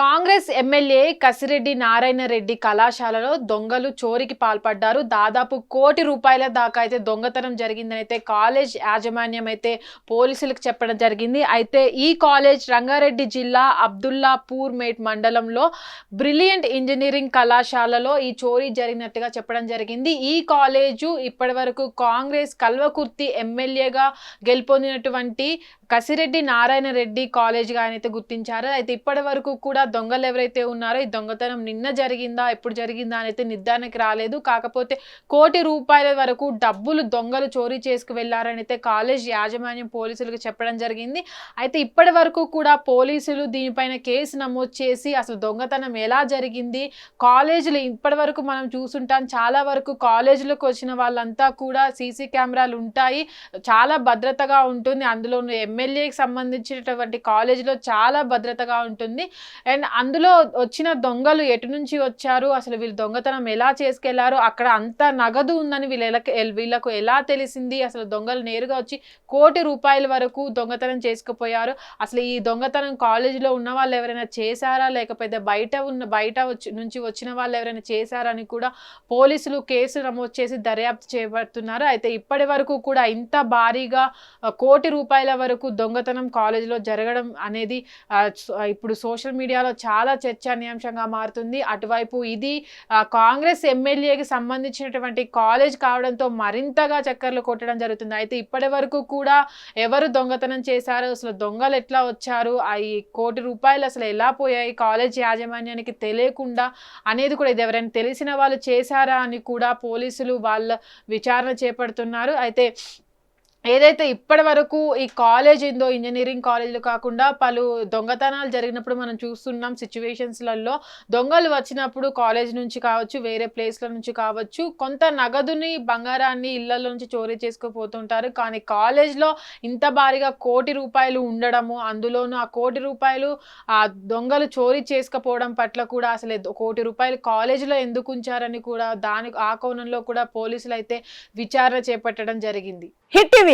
Congress MLA Kasireddy Narayana Reddy కళాశాలలో దొంగలు చోరీకి పాల్పడ్డారు. దాదాపు కోటి రూపాయల దాకా అయితే దొంగతనం జరిగిందని అయితే కాలేజ్ యాజమాన్యం అయితే పోలీసులకు చెప్పడం జరిగింది. అయితే ఈ కాలేజ్ రంగారెడ్డి జిల్లా అబ్దుల్లాపూర్ మేట్ మండలంలో బ్రిలియంట్ ఇంజనీరింగ్ కళాశాలలో ఈ చోరీ జరిగినట్టుగా చెప్పడం జరిగింది. ఈ కాలేజు ఇప్పటి వరకు కాంగ్రెస్ కల్వకుర్తి ఎమ్మెల్యేగా గెలుపొందినటువంటి కసిరెడ్డి నారాయణ రెడ్డి కాలేజ్గా ఆయన అయితే గుర్తించారు. అయితే ఇప్పటి వరకు కూడా దొంగలు ఎవరైతే ఉన్నారో ఈ దొంగతనం నిన్న జరిగిందా ఎప్పుడు జరిగిందా అని అయితే నిర్ధారణకి రాలేదు. కాకపోతే కోటి రూపాయల వరకు డబ్బులు దొంగలు చోరీ చేసుకు వెళ్ళారని అయితే కాలేజ్ యాజమాన్యం పోలీసులకు చెప్పడం జరిగింది. అయితే ఇప్పటి వరకు కూడా పోలీసులు దీనిపైన కేసు నమోదు చేసి అసలు దొంగతనం ఎలా జరిగింది? కాలేజీలు ఇప్పటి వరకు మనం చూసుంటాం చాలా వరకు కాలేజీలకు వచ్చిన వాళ్ళంతా కూడా సీసీ కెమెరాలు ఉంటాయి. చాలా భద్రతగా ఉంటుంది. అందులో ఎమ్మెల్యేకి సంబంధించినటువంటి కాలేజీలో చాలా భద్రతగా ఉంటుంది. అండ్ అందులో వచ్చిన దొంగలు ఎటు నుంచి వచ్చారు? అసలు వీళ్ళు దొంగతనం ఎలా చేసుకెళ్ళారు? అక్కడ అంత నగదు ఉందని వీళ్ళకి వీళ్ళకు ఎలా తెలిసింది? అసలు దొంగలు నేరుగా వచ్చి కోటి రూపాయల వరకు దొంగతనం చేసుకుపోయారు. అసలు ఈ దొంగతనం కాలేజీలో ఉన్న వాళ్ళు ఎవరైనా చేశారా? లేకపోతే బయట ఉన్న బయట వచ్చి నుంచి వచ్చిన వాళ్ళు ఎవరైనా చేశారని కూడా పోలీసులు కేసు నమోదు చేసి దర్యాప్తు చేపడుతున్నారు. అయితే ఇప్పటి వరకు కూడా ఇంత భారీగా కోటి రూపాయల వరకు దొంగతనం కాలేజీలో జరగడం అనేది ఇప్పుడు సోషల్ మీడియా మీడియాలో చాలా చర్చనీయాంశంగా మారుతుంది. అటువైపు ఇది కాంగ్రెస్ ఎమ్మెల్యేకి సంబంధించినటువంటి కాలేజ్ కావడంతో మరింతగా చక్కర్లు కొట్టడం జరుగుతుంది. అయితే ఇప్పటి వరకు కూడా ఎవరు దొంగతనం చేశారు? అసలు దొంగలు ఎట్లా వచ్చారు? ఆ ఈ కోటి రూపాయలు అసలు ఎలా పోయాయి? కాలేజ్ యాజమాన్యానికి తెలియకుండా అనేది కూడా ఇది. ఎవరైనా తెలిసిన వాళ్ళు చేశారా అని కూడా పోలీసులు వాళ్ళ విచారణ చేపడుతున్నారు. అయితే ఏదైతే ఇప్పటి వరకు ఈ కాలేజ్ ఏందో ఇంజనీరింగ్ కాలేజీలు కాకుండా పలు దొంగతనాలు జరిగినప్పుడు మనం చూస్తున్నాం సిచ్యువేషన్స్లలో దొంగలు వచ్చినప్పుడు కాలేజ్ నుంచి కావచ్చు వేరే ప్లేస్ల నుంచి కావచ్చు కొంత నగదుని బంగారాన్ని ఇళ్ళలో నుంచి చోరీ చేసుకుపోతుంటారు. కానీ కాలేజ్లో ఇంత భారీగా కోటి రూపాయలు ఉండడము అందులోనూ ఆ కోటి రూపాయలు ఆ దొంగలు చోరీ చేసుకపోవడం పట్ల కూడా అసలు కోటి రూపాయలు కాలేజీలో ఎందుకు ఉంచారని కూడా దాని ఆ కోణంలో కూడా పోలీసులు అయితే విచారణ చేపట్టడం జరిగింది. Hit TV